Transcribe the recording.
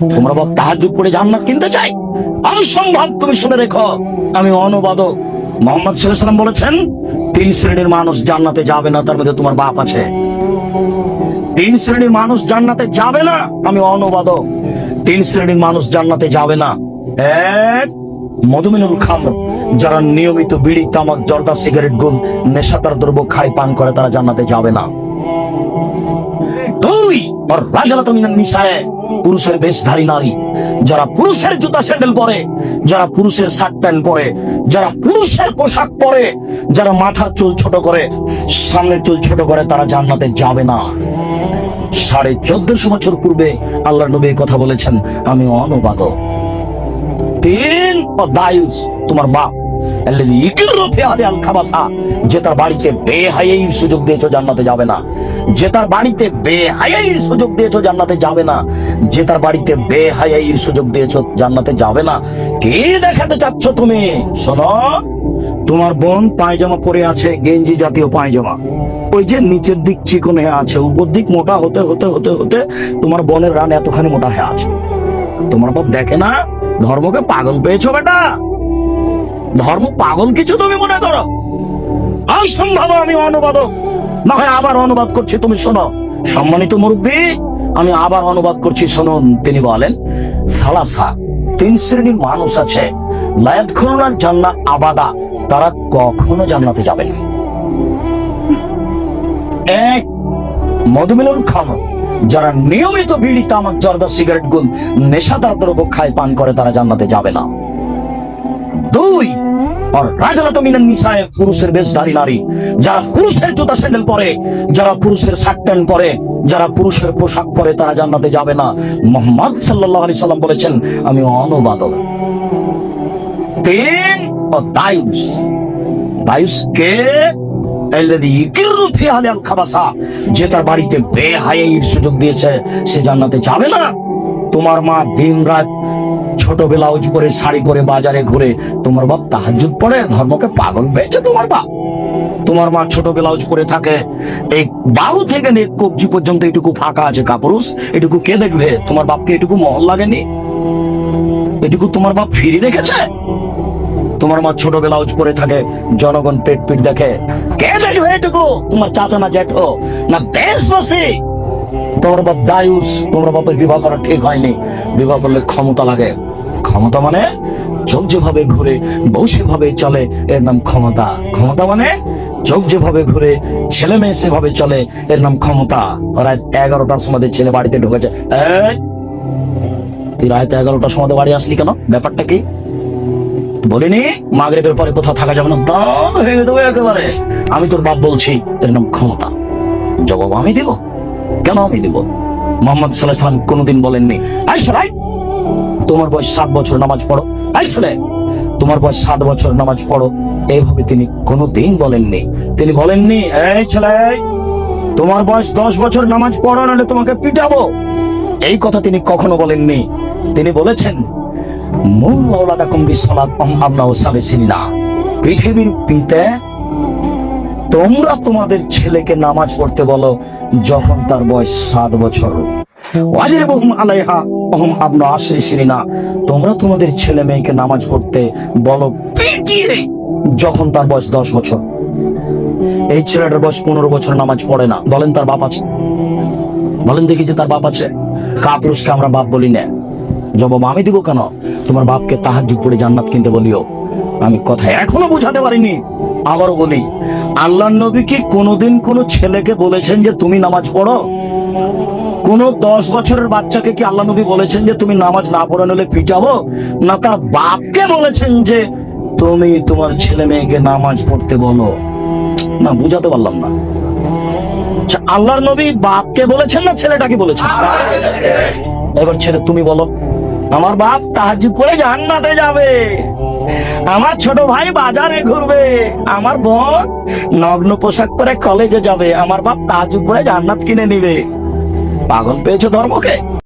তোমরা বাপ তাহাজুদ পড়ে জান্নাত কিনতে চাই? অসম্ভব তুমি শুনে রেখো। আমি অনুবাদক। মোহাম্মদ সাল্লাম বলেছেন, তিন শ্রেণির মানুষ জান্নাতে যাবে না, তার মধ্যে তোমার বাপ আছে। তিন শ্রেণির মানুষ জান্নাতে যাবে না, আমি অনুবাদক। তিন শ্রেণির মানুষ জান্নাতে যাবে না। এক, মধুমিনুল খাম যারা নিয়মিত বিড়ি, তামাক, জর্দা, সিগারেট গুল নেশাদার দ্রব্য খায়, পান করে, তারা জান্নাতে যাবে না। পুরুষের বেশধারী নারী। যারা পুরুষের জুতা স্যান্ডেল পরে, যারা পুরুষের শার্ট প্যান্ট পরে, যারা পুরুষের পোশাক পরে, যারা মাথার চুল ছোট করে, সামনের চুল ছোট করে, তারা জান্নাতে যাবে না। সাড়ে চোদ্দশো বছর পূর্বে আল্লাহ নবী কথা বলেছেন, আমি অনুবাদক। তিন তোমার বাপ যে তার বাড়িতে বেহায়াইর সুযোগ দিয়েছ, জান্নাতে যাবে না। যে তার বাড়িতে বেহায়াইর সুযোগ দিয়েছ, জান্নাতে যাবে না। যে তার বাড়িতে বেহায়াইর সুযোগ দিয়েছ, জান্নাতে যাবে না। কে দেখাতে চাচ্ছ তুমি? শোনো, তোমার বোন পায়জামা পরে আছে, গেঞ্জি জাতীয় পায়জামা। ওই যে নিচের দিক চিকন হয়ে আছে, উপর দিক মোটা হতে হতে হতে হতে তোমার বোনের রান এতখানি মোটা হয়ে আছে। তোমার বাপ দেখে না? ধর্মকে পাগল পেয়েছ বেটা? ধর্ম পাগল কিছু তুমি মনে করো? অসম্ভব আমি অনুবাদক। না হয় আবার অনুবাদ করছি, তুমি শোনো। সম্মানিত মুরব্বী, আমি আবার অনুবাদ করছি, শুনুন, তিনি বলেন, সালাসা, তিন শ্রেণির মানুষ আছে লায়াত খুলনার জান্নাত আবাদা, তারা কখনো জান্নাতে যাবে না। এক, মধুমিলন খামর যারা নিয়মিত বিড়ি, তামাক, জর্দা, সিগারেট, গুল, নেশাদার দ্রব্য খায়, পান করে, তারা জান্নাতে যাবে না। দুই আর পুরুষের বেশধারী নারী। যারা পুরুষের জুতা স্যান্ডেল পরে, যারা পুরুষের শার্ট প্যান্ট পরে, যারা পুরুষের পোশাক পরে, তারা জান্নাতে যাবে না। মোহাম্মদ সাল্লাল্লাহু আলাইহি সাল্লাম বলেছেন, আমি অনুবাদক। তিন, ও দায়ুস। দায়ুস কে? যে তার বাড়িতে বেহায়ের সুযোগ দিয়েছে, সে জান্নাতে যাবে না। তোমার মা দিন রাত ছোট ব্লাউজ পরে শাড়ি পরে বাজারে ঘুরে তোমার বাপ তাহাজ্জুদ পড়ে, ধর্মকে পাগল পেয়েছে তোমার বাপ। তোমার মা ছোট ব্লাউজ পরে থাকে, এই বাহু থেকে নিয়ে কবজি পর্যন্ত এটুকু ফাঁকা আছে কাপুরুষ, এটুকু কে দেখবে? তোমার বাপকে এটুকু মহল লাগেনি? এটুকু তোমার বাপ ফিরে রেখেছে? তোমার মা ছোট ব্লাউজ পরে থাকে, জনগণ পেট পিট দেখে, কে দেখবে এটুকু? তোমার চাচা না জ্যাঠো? না দেশবাসী? তোমার বাপ দায়ুস, তোমার বাপের বিবাহ করা ঠিক হয়নি। বিবাহ করলে ক্ষমতা লাগে। ক্ষমতা মানে? চোখ যেভাবে ঘুরে বউ সেভাবে চলে, এর নাম ক্ষমতা। ক্ষমতা মানে? চোখ যেভাবে ঘুরে ছেলে মেয়ে সেভাবে চলে, এর নাম ক্ষমতা। রাত এগারোটার সময় ছেলে বাড়িতে ঢুকেছে। তুই রাত এগারোটার সময় বাড়ি আসলি কেন? ব্যাপারটা কি? বলিনি? মাগরেবের পরে কোথাও থাকা যাবে না? দেবো একেবারে। আমি তোর বাপ বলছি, এর নাম ক্ষমতা। জবাব আমি দিব? কেন আমি দিব? মোহাম্মদ সাল্লাহ সাল্লাম কোনোদিন বলেননি। আই ছেলে তোমার বয়স সাত বছর নামাজ পড়ো। আই ছেলে, তোমার বয়স সাত বছর নামাজ পড়ো। এইভাবে তিনি কোনোদিন বলেননি। তিনি বলেননি, এই ছেলে, তোমার বয়স দশ বছর নামাজ পড়ো, নাহলে তোমাকে পিটাবো। এই কথা তিনি কখনো বলেননি। তিনি বলেছেন মূল আওলাদাকুম বিসসালাত আমনাও সাবিসিনা পৃথিবীর পিতা তোমরা তোমাদের ছেলেকে নামাজ পড়তে বলো, যখন তার বয়স সাত বছর। তোমরা তোমাদের ছেলে মেয়েকে নামাজ পড়তে বলো যখন তার বয়স দশ বছর। এই ছেলেটার বয়স পনেরো বছর, নামাজ পড়ে না। বলেন তার বাপ আছে। বলেন দেখি যে তার বাপ আছে। কাপুরুষকে আমরা বাপ বলি না। জবাব, আমি দিব কেন? তোমার বাপকে তাহাজ্জুদ পড়ে জান্নাত কিনতে বলিও। আমি কথা এখনও বুঝাতে পারিনি। আবারও বলি আল্লাহ নবী কি কোনোদিন কোনো ছেলেকে বলেছেন যে তুমি নামাজ পড়ো? কোন দশ বছরের বাচ্চাকে কি আল্লাহ নবী বলেছেন যে তুমি নামাজ না পড়ে নিলে পিটাবো? না তার বাপকে বলেছেন যে তুমি তোমার ছেলে মেয়েকে নামাজ পড়তে বলো। না বুঝাতে পারলাম না। আচ্ছা, আল্লাহর নবী বাপকে বলেছেন না ছেলেটাকে বলেছেন? এবার ছেলে তুমি বলো আমার বাপ তাহাজুদ পড়ে জান্নাতে যাবে। আমার ছোট ভাই বাজারে ঘুরবে। আমার বোন নগ্ন পোশাক পরে কলেজে যাবে। আমার বাপ তাহাজুদ পড়ে জান্নাত কিনে নিবে। পাগল পেয়েছ ধর্মকে?